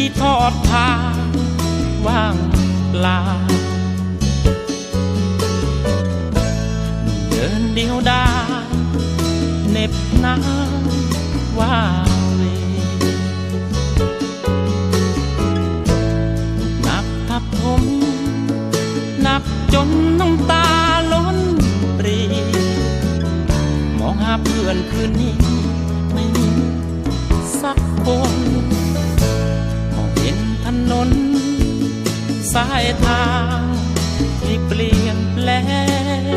ที่ทอดทางว่างเปล่าเดินเดียวดายเหน็บหนาวว่าเวหนักทับถมหนักจนน้ำตาล้นปรี มองหาเพื่อนคืนนี้ ไม่มีสักคน นถนน สายทางที่เปลี่ยนแปล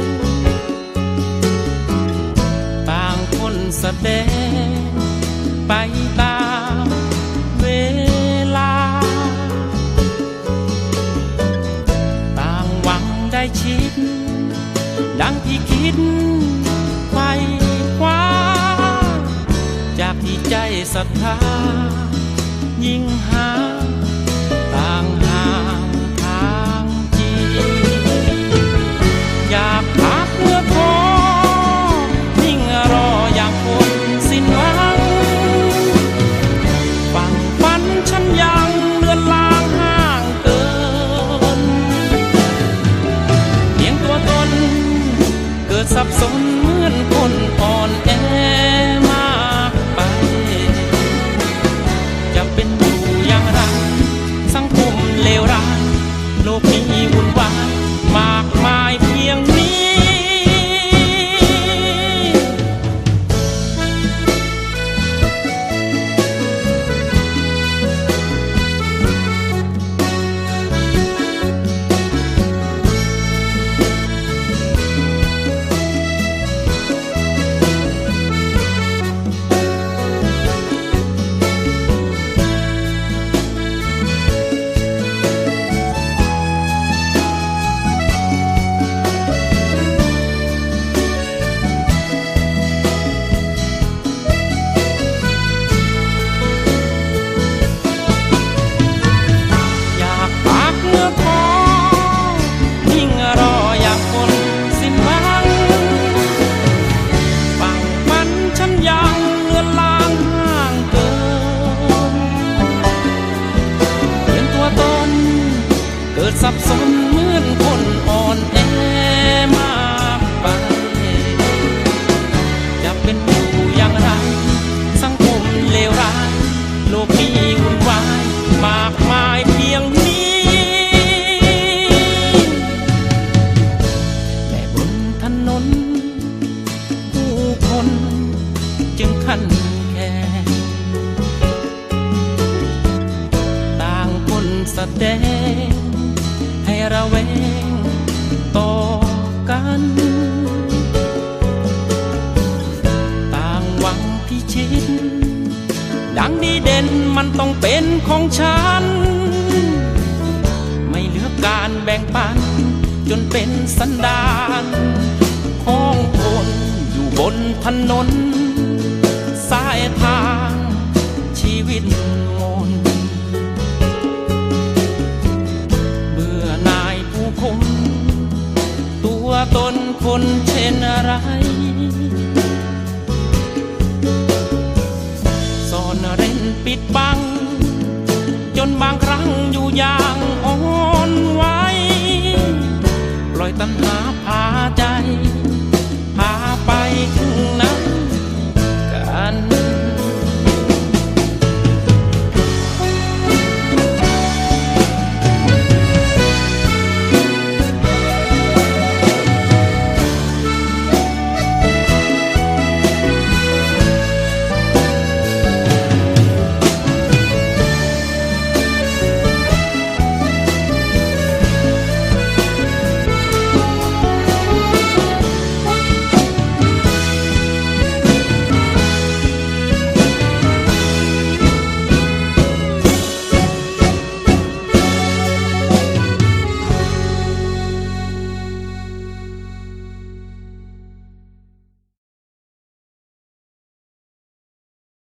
งต่างคนแสดงไปตามเวลา ต่างหวังได้ชิด ดังที่คิดไฟคว้า จากที่ใจศรัทธายิ่งหา ยากพักเมื่ จึงขันแค่ต่างคนแสดง ให้ระแวงต่อกัน ต่างหวังพิชิต ดังดีเด่นมันต้องเป็นของฉัน ไม่เหลือการแบ่งปัน จนเป็นสันดานของคนอยู่บนถนน ทางชีวิตมนเบื่อนายผู้คมตัวตนคนเช่นอะไรซ่อนเร้นปิดบัง จนบางครั้งอยู่อย่างอ่อนไหวปล่อยตัณหาพาใจ